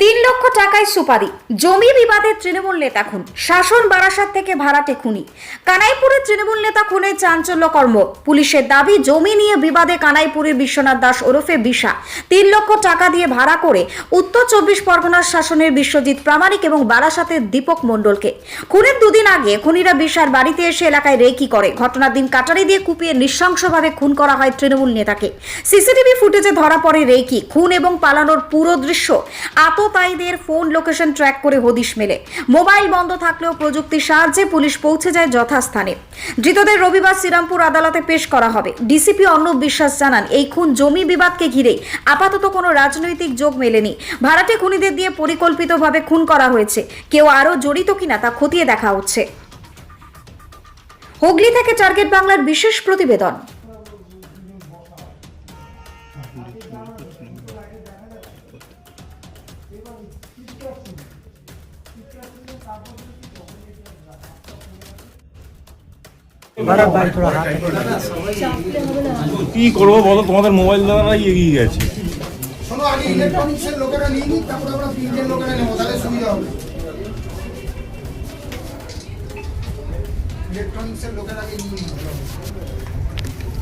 তিন লক্ষ টাকায় সুপারি। জমি বিবাদে তৃণমূল নেতা খুন। শাসন বারাসাত থেকে ভাড়াটে খুনি। কানাইপুরের তৃণমূল নেতা খুনে চাঞ্চল্য কর্ম পুলিশের দাবি, জমি নিয়ে বিবাদে কানাইপুরের বিশ্বনাথ দাস ওরফে বিশা। তিন লক্ষ টাকা দিয়ে ভাড়া করে উত্তর চব্বিশ পরগনার শাসনের বিশ্বজিৎ প্রামাণিক এবং বারাসাতের দীপক মণ্ডলকে। খুনের দুদিন আগে খুনিরা বিশার বাড়িতে এসে এলাকায় রেকি করে। ঘটনার দিন কাটারি দিয়ে কুপিয়ে নৃশংসভাবে খুন করা হয় তৃণমূল নেতাকে। সিসিটিভি ফুটেজে ধরা পড়ে রেকি। খুন এবং পালানোর পুরো দৃশ্য আততায়ীদের ফোন লোকেশন ট্র্যাক করে হদিশ মেলে। মোবাইল বন্ধ থাকলেও প্রযুক্তির সাহায্যে পুলিশ পৌঁছে যায় যথাস্থানে। ধৃতদের রবিবার শ্রীরামপুর আদালতে পেশ করা হবে। ডিসিপি অর্ণব বিশ্বাস জানান, এই খুন জমি বিবাদকে ঘিরে আপাতত কোনো রাজনৈতিক যোগ মেলেনি। ভাড়াটে খুনিদের দিয়ে পরিকল্পিতভাবে খুন করা হয়েছে। কেউ আরও জড়িত কিনা তা খতিয়ে দেখা হচ্ছে। হুগলি থেকে টার্গেট বাংলার বিশেষ প্রতিবেদন। কি করব বলো? তোমাদের মোবাইল দ্বারাই এগিয়ে গেছে। ইলেকট্রনিক্সের লোকেরা নিয়ে নিক, তারপরে আমরা প্রিন্টের লোকেরা নেব, তাহলে সুবিধা হবে। ইলেকট্রনিক্সের লোকেরা নিয়ে নিক।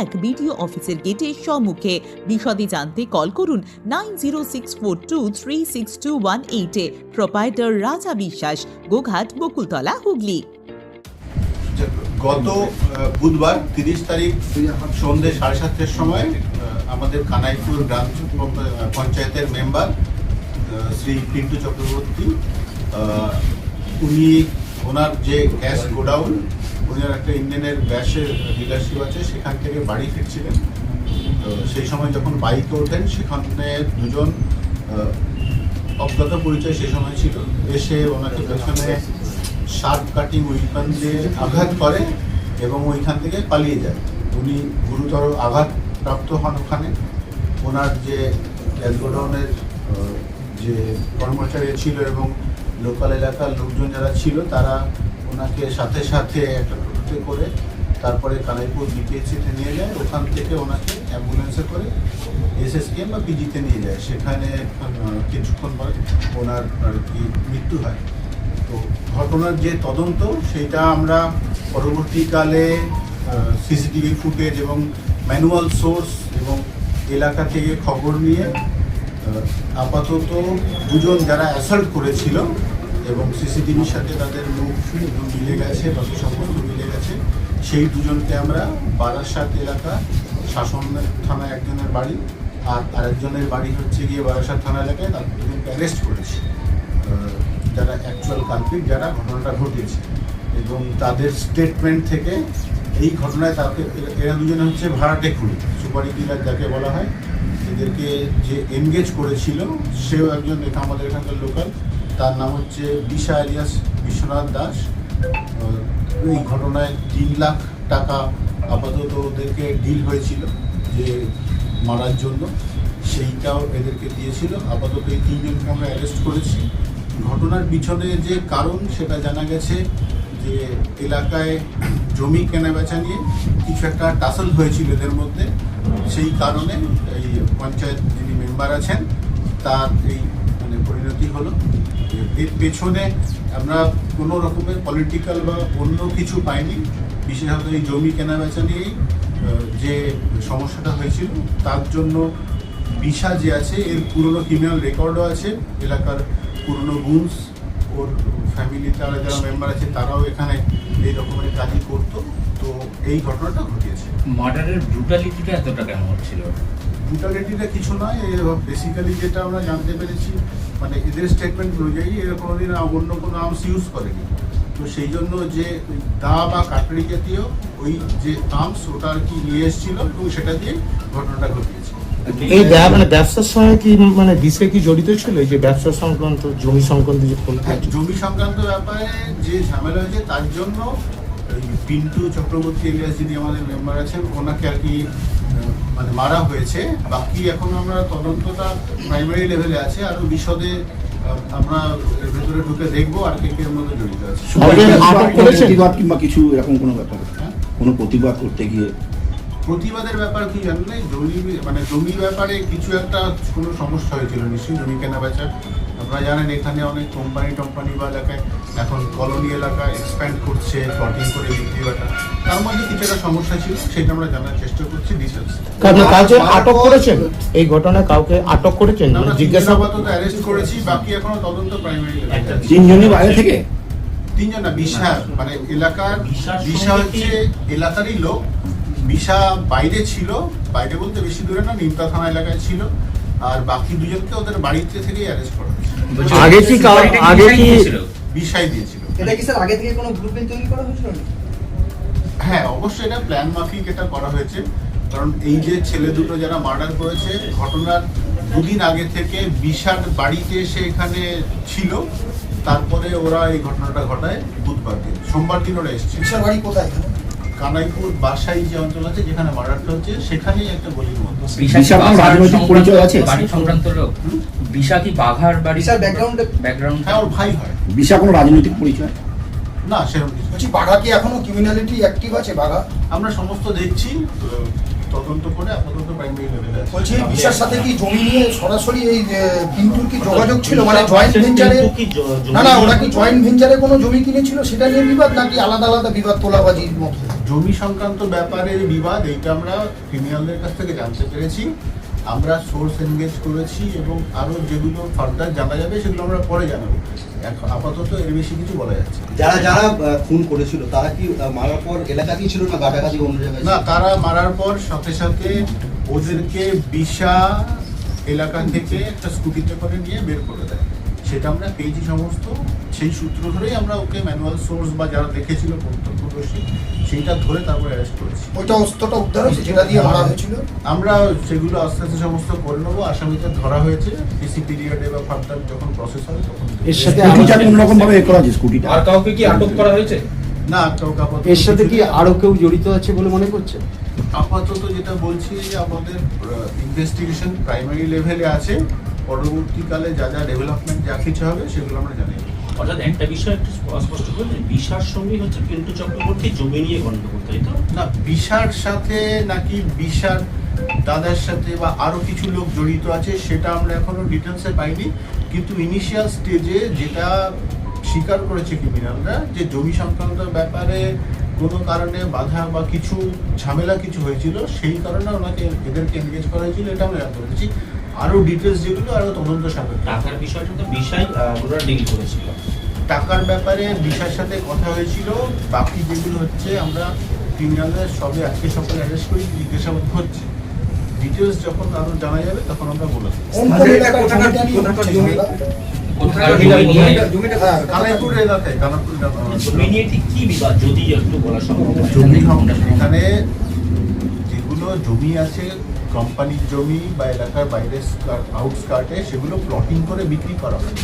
এক বিডিও অফিসের গেটের সম্মুখে। বিশদে জানতে কল করুন nine zero six four two three six two one এইটে প্রোপাইটার রাজা বিশ্বাস, গোঘাট, বকুলতলা, হুগলি। গত বুধবার তিরিশ তারিখ সন্ধ্যে সাড়ে সাতটার সময় আমাদের কানাইপুর গ্রাম পঞ্চায়েতের মেম্বার শ্রী পিন্টু চক্রবর্তী উনি ওনার যে গ্যাস গোডাউন ওনার একটা ইন্ডিয়ানের গ্যাসের ডিলারশিপ আছে, সেখান থেকে বাড়ি ফিরছিলেন। তো সেই সময় যখন বাইকে ওঠেন, সেখানে দুজন অজ্ঞাত পরিচয় সেই সময় ছিল। এসে ওনাকে পেছনে শার্প কাটিং ওইখান দিয়ে আঘাত করে এবং ওইখান থেকে পালিয়ে যায়। উনি গুরুতর আঘাত প্রাপ্ত হন ওখানে। ওনার যে গোডাউনের যে কর্মচারী ছিল এবং লোকাল এলাকার লোকজন যারা ছিল, তারা ওনাকে সাথে সাথে একটা টোটোতে করে তারপরে কানাইপুর বিপিএসসিতে নিয়ে যায়। ওখান থেকে ওনাকে অ্যাম্বুলেন্সে করে এসএসকেএম বা পিজিতে নিয়ে যায়। সেখানে কিছুক্ষণ পরে ওনার আর কি মৃত্যু হয়। তো ঘটনার যে তদন্ত, সেটা আমরা পরবর্তীকালে সিসিটিভি ফুটেজ এবং ম্যানুয়াল সোর্স এবং এলাকা থেকে খবর নিয়ে আপাতত দুজন যারা অ্যাসাল্ট করেছিল এবং সিসিটিভির সাথে তাদের মুখ মিলে গেছে বাকি সমস্ত মিলে গেছে। সেই দুজনকে আমরা বারাসাত এলাকা শাসন থানায় একজনের বাড়ি আর আরেকজনের বাড়ি হচ্ছে গিয়ে বারাসাত থানা এলাকায় তাদের দুজনকে অ্যারেস্ট করেছি। যারা অ্যাকচুয়াল কালপিট যারা ঘটনাটা ঘটিয়েছে। এবং তাদের স্টেটমেন্ট থেকে এই ঘটনায় তাকে, এরা- দুজনে হচ্ছে ভাড়াটে খুনি, সুপারি ডিলার যাকে বলা হয়। এদেরকে যে এনগেজ করেছিল, সেও একজন আমাদের এখানকার লোকাল তার নাম হচ্ছে বিশা আলিয়াস বিশ্বনাথ দাস। এই ঘটনায় তিন লাখ টাকা আপাতত ওদেরকে ডিল হয়েছিল যে মারার জন্য। সেইটাও এদেরকে দিয়েছিল। আপাতত এই তিনজনকে আমরা অ্যারেস্ট করেছি। ঘটনার পিছনে যে কারণ, সেটা জানা গেছে যে এলাকায় জমি কেনা বেচা নিয়ে কিছু একটা টাসল হয়েছিল এদের মধ্যে। সেই কারণে এই পঞ্চায়েত যিনি মেম্বার আছেন, তার এই মানে হলো? এর পেছনে আমরা কোনো রকমের পলিটিক্যাল বা অন্য কিছু পাইনি। বিশেষত এই জমি কেনা বেচা নিয়েই যে সমস্যাটা হয়েছিল তার জন্য বিশা যে আছে এর পুরনো ক্রিমিনাল রেকর্ডও আছে। এলাকার পুরনো গুনস ওর ফ্যামিলি তারা যারা মেম্বার আছে তারাও এখানে এই রকমের কাজই করতো। তো এই ঘটনাটা ঘটিয়েছে। মার্ডারের ব্রুটালিটিটা এতটা কেন হচ্ছিল ব্রুটালিটিটা কিছু নয় বেসিক্যালি যেটা আমরা জানতে পেরেছি মানে এদের স্টেটমেন্ট অনুযায়ী এরা কোনোদিন অন্য কোনো আর্মস ইউজ করেনি। তো সেই জন্য যে দা বা কাটারি জাতীয় ওই যে আর্মস ওটা আর কি নিয়ে এসেছিল এবং সেটা দিয়ে ঘটনাটা ঘটিয়েছে। এই মানে ব্যবসার সঙ্গে কি মানে দিশে কি জড়িত ছিল? এই যে ব্যবসা সংক্রান্ত জমি সংক্রান্ত যে হ্যাঁ, জমি সংক্রান্ত ব্যাপারে যে ঝামেলা হয়েছে তার জন্য পিন্টু চক্রবর্তী এলিয়াস যিনি আমাদের মেম্বার আছেন ওনাকে আর কি মানে মারা হয়েছে। বাকি এখন আমরা তদন্তটা প্রাইমারি লেভেলে আছে আরও বিশদে আহ, আমরা এর ভেতরে ঢুকে দেখব আর কে কে এর মধ্যে জড়িত আছে। কাউকে আটক করেছেন? প্রতিবাদ কিংবা কিছু এরকম কোনো ব্যাপার? হ্যাঁ? কোনো প্রতিবাদ করতে গিয়ে? প্রতিবাদের ব্যাপার কি জানলে জমি মানে জমি ব্যাপারে কিছু একটা কোনো সমস্যা হয়েছিল নিশ্চয়ই জমি কেনা বেচা আপনারা জানেন এখানে অনেক কোম্পানি টম্পানি বা এলাকায় এখন কলোনি এলাকা এক্সপ্যান্ড করছে প্লটিং করে বিক্রি বাটা তার মধ্যে কিছু একটা সমস্যা ছিল সেটা আমরা জানার চেষ্টা করছি ডিটেলস কাউকে আটক করেছেন? এই ঘটনায় কাউকে আটক করেছেন? জিজ্ঞাসাবাদ অ্যারেস্ট করেছি বাকি এখনও তদন্ত প্রাইমারি তিনজনই বাইরে থেকে? তিনজন না বিশা মানে এলাকার বিশা হচ্ছে এলাকারই লোক বিশা বাইরে ছিল বাইরে বলতে বেশি দূরে না নিমতা থানা এলাকায় ছিল। আর বাকি দুজনকে ওদের বাড়িতে থেকেই অ্যারেস্ট করা হয়েছে। আগে কি আগে কি-? বিশাই দিয়েছিল। এটা কি স্যার আগে থেকে কোনো গ্রুপিং তৈরি করা হয়েছিল হ্যাঁ অবশ্যই এটা প্ল্যান মাফিক এটা করা হয়েছে। কারণ এই যে ছেলে দুটো যারা মার্ডার করেছে ঘটনার দুদিন আগে থেকে বিশাট বাড়িতে এসে এখানে ছিল। তারপরে ওরা এই ঘটনাটা ঘটায় বুধবার দিন। সোমবার দিন ওরা এসেছে বিশাল বাড়ি কোথায়? কানাইপুর বাসাই যে অঞ্চল আছে যেখানে মার্ডারটা হচ্ছে সেখানেই একটা গলির মধ্যে। বিশা কোনো রাজনৈতিক পরিচয় আছে? বাড়ি সংক্রান্ত লোক। বিশা কি বাঘার বাড়ি বিশার এ- ব্যাকগ্রাউন্ড হ্যাঁ ওর ভাই হয়। বিশা কোনো রাজনৈতিক পরিচয়? না সেরকম কিছু বলছি বাঘা কি এখনও ক্রিমিনালিটি অ্যাক্টিভ আছে বাঘা? আমরা সমস্ত দেখছি তদন্ত করে আপাতত প্রাইমারি লেভেলে আছে। বলছি বিশার সাথে কি জমি নিয়ে সরাসরি এই পিন্টুর কি যোগাযোগ ছিল? মানে জয়েন্ট ভেঞ্চারে না না ওরা কি জয়েন্ট ভেঞ্চারে কোনো জমি কিনেছিল? সেটা নিয়ে বিবাদ নাকি আলাদা আলাদা বিবাদ তোলাবাজির মতো জমি সংক্রান্ত ব্যাপারে বিবাদ এইটা আমরা ক্রিমিনালদের কাছ থেকে জানতে পেরেছি। আমরা সোর্স এনগেজ করেছি এবং আরও যেগুলো ফার্দার জানা যাবে সেগুলো আমরা পরে জানাব। এখন আপাতত এর বেশি কিছু বলা যাচ্ছে। যারা যারা খুন করেছিল তারা কি মারার পর এলাকাতেই ছিল না গাটাগাছি অন্য জায়গায় না তারা মারার পর সাথে সাথে ওদেরকে বিশা এলাকা থেকে একটা স্কুটিতে করে নিয়ে বের করে দেয়। সেটা আমরা পেয়েছি সমস্ত। সেই সূত্র ধরেই আমরা ওকে ম্যানুয়াল সোর্স বা যারা দেখেছিল প্রত্যক্ষদর্শী সেইটা ধরে তারপরে অ্যারেস্ট করেছি। ওইটা অস্ত্রটা উদ্ধার হয়েছে যেটা দিয়ে মারা হয়েছিল? আমরা সেগুলো আস্তে আস্তে সমস্ত করে নেব। আসামিদের ধরা হয়েছে। পিসি পিরিয়ডে বা ফার্দার যখন প্রসেস হবে তখন এর সাথে স্কুটিটা কোন রকম ভাবে এ করা আছে স্কুটিটা? আর কাউকে কি আটক করা হয়েছে? না কাউকে আপাতত এর সাথে কি আরও কেউ জড়িত আছে বলে মনে করছে? আপাতত যেটা বলছি যে আমাদের ইনভেস্টিগেশন প্রাইমারি লেভেলে আছে। পরবর্তীকালে যা যা ডেভেলপমেন্ট যা কিছু হবে সেগুলো আমরা জানি অর্থাৎ একটা বিষয় একটু স্পষ্ট করে বিশার সঙ্গে হচ্ছে পিন্টু চক্রবর্তী জমি নিয়ে গন্ডগোল তাই তো? না বিশার সাথে নাকি বিশার দাদার সাথে বা আরও কিছু লোক জড়িত আছে সেটা আমরা এখনও ডিটেলসে পাইনি। কিন্তু ইনিশিয়াল স্টেজে যেটা স্বীকার করেছে ক্রিমিনালরা যে জমি সংক্রান্ত ব্যাপারে কোনো কারণে বাধা বা কিছু ঝামেলা কিছু হয়েছিল সেই কারণে ওনাকে এদেরকে এনগেজ করা হয়েছিল এটা আমরা জানতে পেরেছি। আরও ডিটেলস যেগুলো আরও তদন্ত সাপেক্ষ। টাকার বিষয়টা তো বিষয় ওরা ডিল করেছিল। টাকার ব্যাপারে বিশার সাথে কথা হয়েছিল। বাকি যেগুলো হচ্ছে আমরা ক্রিমিনালদের সবে আজকে সকালে অ্যারেস্ট করি জিজ্ঞাসাবাদ হচ্ছে ডিটেলস যখন আরও জানা যাবে তখন আমরা বলে এখানে যেগুলো জমি আছে কোম্পানির জমি বা এলাকার বাইরে আউটস্কার্টে সেগুলো প্লটিং করে বিক্রি করা হয়।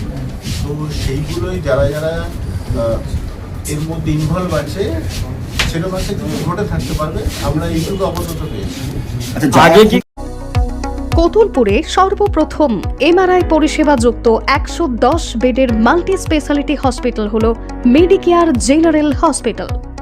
তো সেইগুলোই যারা যারা এর মধ্যে ইনভলভ আছে সেরকম একটা কিছু ঘটে থাকতে পারবে। আমরা এইটুকু আপাতত পেয়েছি। আচ্ছা যারা- আগে কি? কতুলপুরে সর্বপ্রথম এমআরআই পরিষেবা যুক্ত একশো দশ বেডের মাল্টি স্পেশালিটি হসপিটাল হল মেডিকেয়ার জেনারেল হসপিটাল